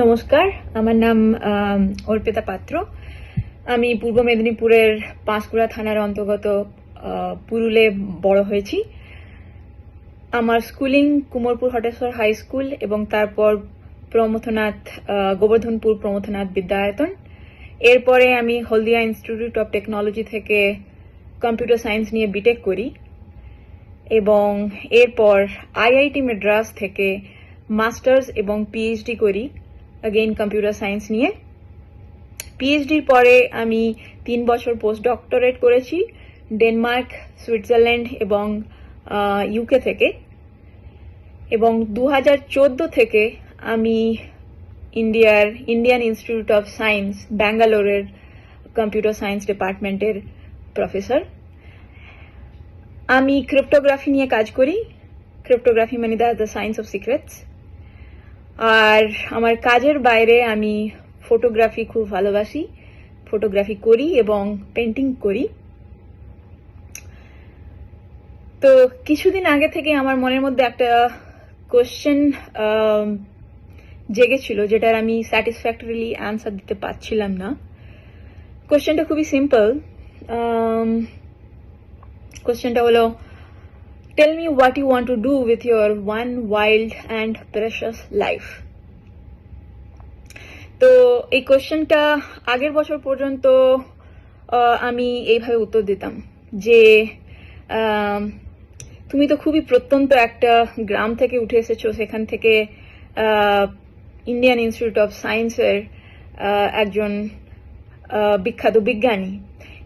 নমস্কার, আমার নাম অর্পিতা পাত্র। আমি পূর্ব মেদিনীপুরের পাঁশকুড়া থানার অন্তর্গত পুরুলে বড় হয়েছি। আমার schooling Kumorpur Hateshwar high school এবং তারপর প্রমথনাথ গোবর্ধনপুর প্রমথনাথ বিদ্যায়তন। এরপরে আমি হলদিয়া ইনস্টিটিউট অফ টেকনোলজি থেকে কম্পিউটার সায়েন্স নিয়ে বিটেক করি এবং এরপর আইআইটি মাদ্রাস থেকে মাস্টার্স এবং পিএইচডি করি। অগেইন কম্পিউটার সায়েন্স নিয়ে। পিএইচডির পরে আমি তিন বছর পোস্ট ডক্টরেট করেছি ডেনমার্ক সুইজারল্যান্ড এবং ইউকে থেকে। এবং দু হাজার চোদ্দ থেকে আমি ইন্ডিয়ার ইন্ডিয়ান ইনস্টিটিউট অফ সায়েন্স ব্যাঙ্গালোরের কম্পিউটার সায়েন্স ডিপার্টমেন্টের প্রফেসর আমি ক্রিপ্টোগ্রাফি নিয়ে কাজ করি। ক্রিপ্টোগ্রাফি মানে দ্য সায়েন্স অফ সিক্রেটস আর আমার কাজের বাইরে আমি ফটোগ্রাফি খুব ভালোবাসি ফটোগ্রাফি করি এবং পেন্টিং করি। তো কিছুদিন আগে থেকে আমার মনের মধ্যে একটা কোশ্চেন জেগেছিল যেটার আমি স্যাটিসফ্যাক্টরিলি অ্যান্সার দিতে পারছিলাম না। কোশ্চেনটা খুবই সিম্পল কোশ্চেনটা হলো tell me what you want to do with your one wild and precious life তো এই কোশ্চেনটা আগের বছর পর্যন্ত আমি এইভাবে উত্তর দিতাম যে তুমি তো খুবই প্রত্যন্ত একটা গ্রাম থেকে উঠে এসেছ। সেখান থেকে ইন্ডিয়ান ইনস্টিটিউট অফ সায়েন্সের একজন বিখ্যাত বিজ্ঞানী।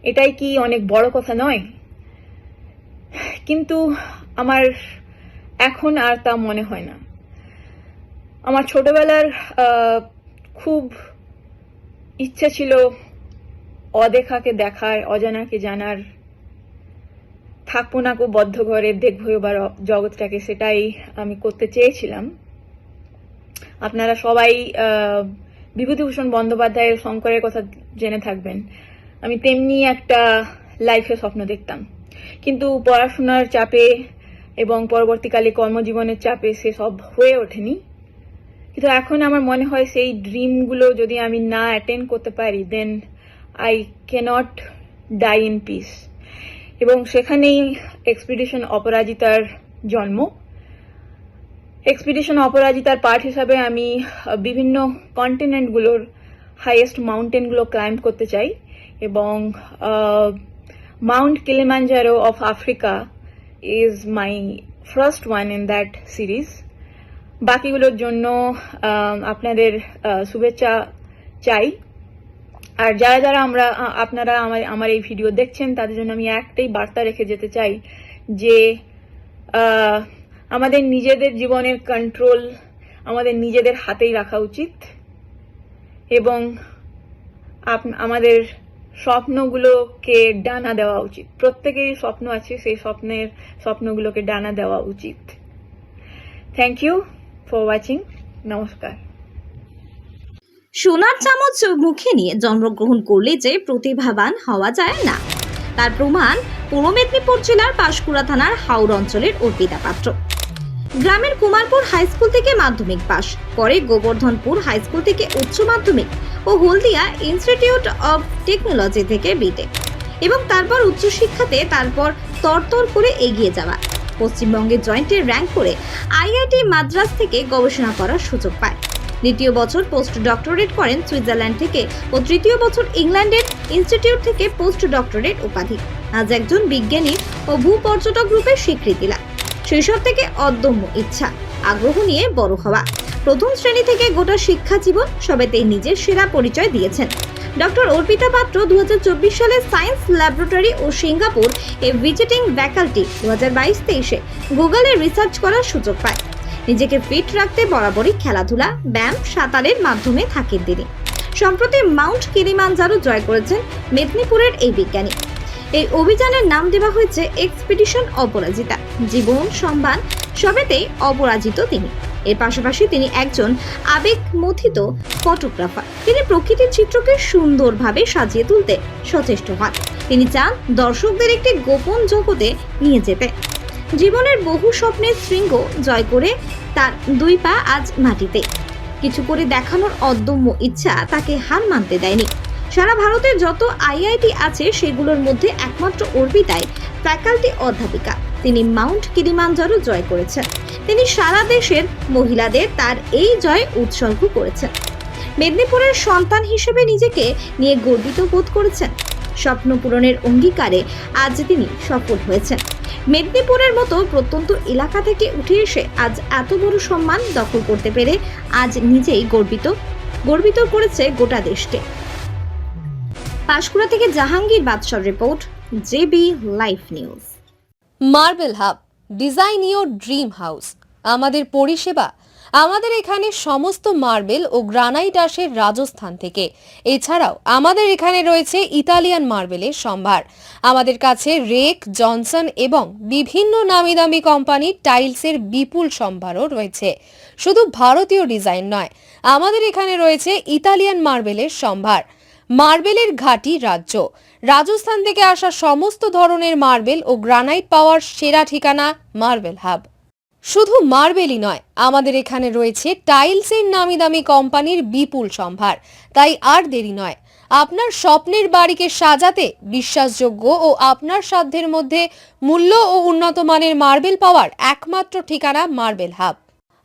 এটাই কি অনেক বড় কথা নয়? কিন্তু আমার এখন আর তা মনে হয় না। আমার ছোটবেলার খুব ইচ্ছা ছিল অদেখাকে দেখার, অজানাকে জানার। থাকব না গো বদ্ধ ঘরে, দেখব এবার জগৎটাকে, সেটাই আমি করতে চেয়েছিলাম। আপনারা সবাই বিভূতিভূষণ বন্দ্যোপাধ্যায়ের শঙ্করের কথা জেনে থাকবেন। আমি তেমনি একটা লাইফে স্বপ্ন দেখতাম। কিন্তু পড়াশোনার চাপে এবং পরবর্তীকালে কর্মজীবনের চাপে সে সব হয়ে ওঠেনি। কিন্তু এখন আমার মনে হয় সেই ড্রিমগুলো যদি আমি না অ্যাটেন্ড করতে পারি then I can't die in peace এবং সেখানেই এক্সপিডিশন অপরাজিতার জন্ম। এক্সপিডিশন অপরাজিতার পার্ট হিসাবে আমি বিভিন্ন কন্টিনেন্টগুলোর হাইয়েস্ট মাউন্টেনগুলো ক্লাইম্ব করতে চাই এবং Mount Kilimanjaro of Africa is my first one in that series বাকিগুলোর জন্য আপনাদের শুভেচ্ছা চাই। আর যারা যারা আমরা আপনারা আমার আমার এই ভিডিও দেখছেন, তাদের জন্য আমি একটাই বার্তা রেখে যেতে চাই যে আমাদের নিজেদের জীবনের কন্ট্রোল আমাদের নিজেদের হাতেই রাখা উচিত। এবং আমাদের স্বপ্নগুলোকে ডানা দেওয়া উচিত। প্রত্যেকেরই স্বপ্ন আছে, সেই স্বপ্নের স্বপ্নগুলোকে ডানা দেওয়া উচিত। থ্যাংক ইউ ফর ওয়াচিং নমস্কার। সোনার চামচ মুখে নিয়ে জন্মগ্রহণ করলে যে প্রতিভাবান হওয়া যায় না, তার প্রমাণ পূর্ব মেদিনীপুর জেলার পাঁশকুড়া থানার হাওড় অঞ্চলের অর্পিতা পাত্র। গ্রামের কুমারপুর হাই স্কুল থেকে মাধ্যমিক পাশ, পরে গোবর্ধনপুর হাই স্কুল থেকে উচ্চ মাধ্যমিক ও হলদিয়া ইনস্টিটিউট অব টেকনোলজি থেকে বিটেক এবং তারপর উচ্চশিক্ষাতে তারপর তরতর করে এগিয়ে যাওয়া। পশ্চিমবঙ্গে জয়েন্টের র্যাঙ্ক করে আইআইটি মাদ্রাস থেকে গবেষণা করার সুযোগ পায়। দ্বিতীয় বছর পোস্ট ডক্টরেট করেন সুইজারল্যান্ড থেকে ও তৃতীয় বছর ইংল্যান্ডের ইনস্টিটিউট থেকে পোস্ট ডক্টরেট উপাধি। আজ একজন বিজ্ঞানী ও ভূপর্যটক রূপে স্বীকৃতি লাভ। শৈশব থেকে অদম্য ইচ্ছা, আগ্রহ নিয়ে বড় হওয়া। প্রথম শ্রেণি থেকে গোটা শিক্ষা জীবন সবেতেই নিজের সেরা পরিচয় দিয়েছেন। ডক্টর অর্পিতা পাত্র দু হাজার চব্বিশ সালে সায়েন্স ল্যাবরেটরি ও সিঙ্গাপুর এ ভিজিটিং ফ্যাকাল্টি দু হাজার বাইশ তেইশে গুগলে রিসার্চ করার সুযোগ পায়। নিজেকে ফিট রাখতে বরাবরই খেলাধুলা, ব্যায়াম, সাঁতারের মাধ্যমে থাকেন তিনি। সম্প্রতি মাউন্ট কিলিমানজারো জয় করেছেন মেদিনীপুরের এই বিজ্ঞানী। এই অভিযানের নাম দেওয়া হয়েছে এক্সপিডিশন অপরাজিতা। জীবন, সম্মান সবেতেই অপরাজিত তিনি। এর পাশাপাশি তিনি একজন আবেগমথিত ফটোগ্রাফার। তিনি প্রকৃতির চিত্রকে সুন্দরভাবে সাজিয়ে তুলতে সচেষ্ট হন। তিনি চান দর্শকদের একটি গোপন জগতে নিয়ে যেতে। জীবনের বহু স্বপ্নের শৃঙ্গ জয় করে তার দুই পা আজ মাটিতে। কিছু করে দেখানোর অদম্য ইচ্ছা তাকে হার মানতে দেয়নি। সারা ভারতের যত আইআইটি আছে সেগুলোর মধ্যে একমাত্র অর্পিতায় ফ্যাকাল্টি অধ্যাপিকা। তিনি মাউন্ট কিলিমাঞ্জারো জয় করেছেন। তিনি সারা দেশের মহিলাদের তার এই জয় উৎসর্গ করেছেন। মেদিনীপুরের সন্তান হিসেবে নিজেকে নিয়ে গর্বিত বোধ করেছেন। স্বপ্ন পূরণের অঙ্গীকারে আজ তিনি সফল হয়েছেন। মেদিনীপুরের মতো প্রত্যন্ত এলাকা থেকে উঠে এসে আজ এত বড় সম্মান দখল করতে পেরে আজ নিজেই গর্বিত। গর্বিত করেছে গোটা দেশকে। পাঁশকুড়া থেকে জাহাঙ্গীর বাদশার report, JB life news. Marble hub. Design your dream house আমাদের পরিষেবা। আমাদের এখানে সমস্ত মার্বেল ও গ্রানাইট আসে রাজস্থান থেকে। এছাড়াও আমাদের এখানে রয়েছে ইতালিয়ান মার্বেলের সম্ভার। আমাদের কাছে রেক, জনসন এবং বিভিন্ন নামি দামি কোম্পানির টাইলসের বিপুল সম্ভারও রয়েছে। শুধু ভারতীয় ডিজাইন নয়, আমাদের এখানে রয়েছে ইতালিয়ান মার্বেলের সম্ভার। মার্বেলের ঘাঁটি রাজ্য। রাজস্থান থেকে আসা সমস্ত ধরনের মার্বেল ও গ্রানাইট পাওয়ার সেরা ঠিকানা মার্বেল হাব। শুধু মার্বেলই নয়, আমাদের এখানে রয়েছে টাইলসের নামি দামি কোম্পানির বিপুল সম্ভার। তাই আর দেরি নয়, আপনার স্বপ্নের বাড়িকে সাজাতে বিশ্বাসযোগ্য ও আপনার সাধ্যের মধ্যে মূল্য ও উন্নত মানের মার্বেল পাওয়ার একমাত্র ঠিকানা মার্বেল হাব।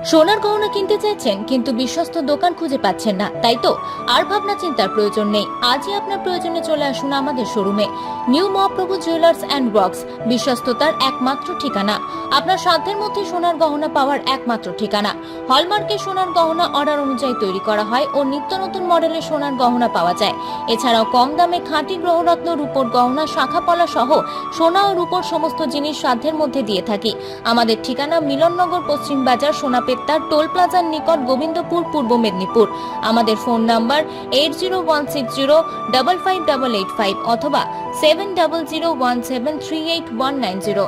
সোনার গহনা কিনতে চাইছেন, কিন্তু বিশ্বস্ত দোকান খুঁজে পাচ্ছেন না। তাই তো আর ভাবনা চিন্তার প্রয়োজন নেই। আজই আপনার প্রয়োজনে চলে আসুন আমাদের শোরুমে। New Mahaprabhu jewellers and works, বিশ্বস্ততার একমাত্র ঠিকানা। আপনার সাধ্যের মধ্যে সোনার গহনা পাওয়ার একমাত্র ঠিকানা। হলমার্কে সোনার গহনা অর্ডার অনুযায়ী তৈরি করা হয় ও নিত্য নতুন মডেলের সোনার গহনা পাওয়া যায়। এছাড়াও কম দামে খাঁটি গ্রহরত্ন রূপোর গহনা শাখাপলা সহ সোনা ও রূপোর সমস্ত জিনিস সাধ্যের মধ্যে দিয়ে থাকি। আমাদের ঠিকানা মিলননগর পশ্চিম বাজার সোনাপেত্তার টোল প্লাজার নিকট গোবিন্দপুর, পূর্ব মেদিনীপুর। আমাদের phone number eight zero one six zero double five double eight five অথবা seven double zero one seven three eight one nine zero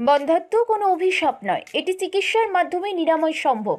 বন্ধাত্ম কোনো অভিশাপ নয়, এটি চিকিৎসার মাধ্যমে নিরাময় সম্ভব।